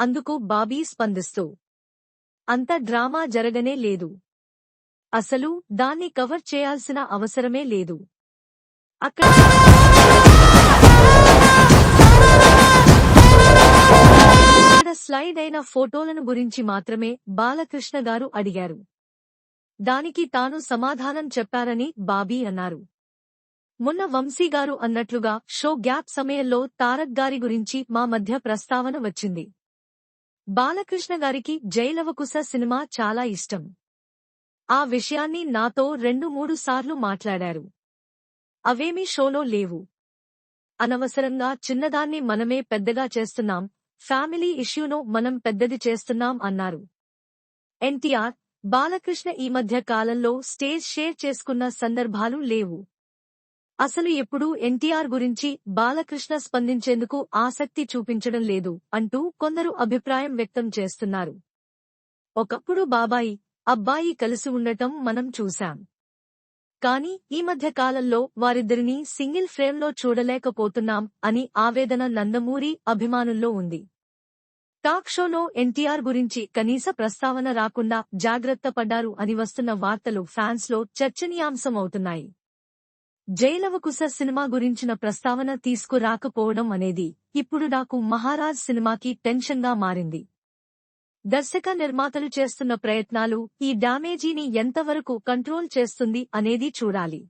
అందుకు బాబీ స్పందిస్తూ అంత డ్రామా జరగనే లేదు. అసలు దాన్ని కవర్ చేయాల్సిన అవసరమే లేదు. అక్కడ స్లైడ్ అయిన ఫోటోలను గురించి మాత్రమే బాలకృష్ణ గారు అడిగారు. దానికి తాను సమాధానం చెప్పారని బాబీ అన్నారు. మొన్న వంశీ గారు అన్నట్లుగా షో గ్యాప్ సమయంలో తారక్ గారి గురించి మా మధ్య ప్రస్తావన వచ్చింది. బాలకృష్ణ గారికి జైలవకుశ సినిమా చాలా ఇష్టం. ఆ విషయాన్ని నాతో రెండు మూడు సార్లు మాట్లాడారు. అవేమీ షోలో లేవు. అనవసరంగా చిన్నదాన్ని మనమే పెద్దగా చేస్తున్నాం ఫ్యామిలీ ఇష్యూను మనం పెద్దది చేస్తున్నాం అన్నారు. ఎన్టీఆర్ బాలకృష్ణ ఈ మధ్య కాలంలో స్టేజ్ షేర్ చేసుకున్న సందర్భాలు లేవు. అసలు ఎప్పుడూ ఎన్టీఆర్ గురించి బాలకృష్ణ స్పందించేందుకు ఆసక్తి చూపించడం లేదు అంటూ కొందరు అభిప్రాయం వ్యక్తం చేస్తున్నారు. ఒకప్పుడు బాబాయి అబ్బాయి కలిసి ఉండటం మనం చూశాం. కానీ ఈ మధ్య కాలంలో వారిద్దరినీ సింగిల్ ఫ్రేమ్లో చూడలేకపోతున్నాం అని ఆవేదన నందమూరి అభిమానుల్లో ఉంది. టాక్ షోలో ఎన్టీఆర్ గురించి కనీస ప్రస్తావన రాకుండా జాగ్రత్త పడ్డారు అని వస్తున్న వార్తలు ఫ్యాన్స్లో చర్చనీయాంశమవుతున్నాయి. జైలవకుశ సినిమా గురించిన ప్రస్తావన తీసుకురాకపోవడం అనేది ఇప్పుడు నాకు మహారాజ్ సినిమాకి టెన్షన్గా మారింది. దర్శక నిర్మాతలు చేస్తున్న ప్రయత్నాలు ఈ డామేజీని ఎంతవరకు కంట్రోల్ చేస్తుంది అనేది చూడాలి.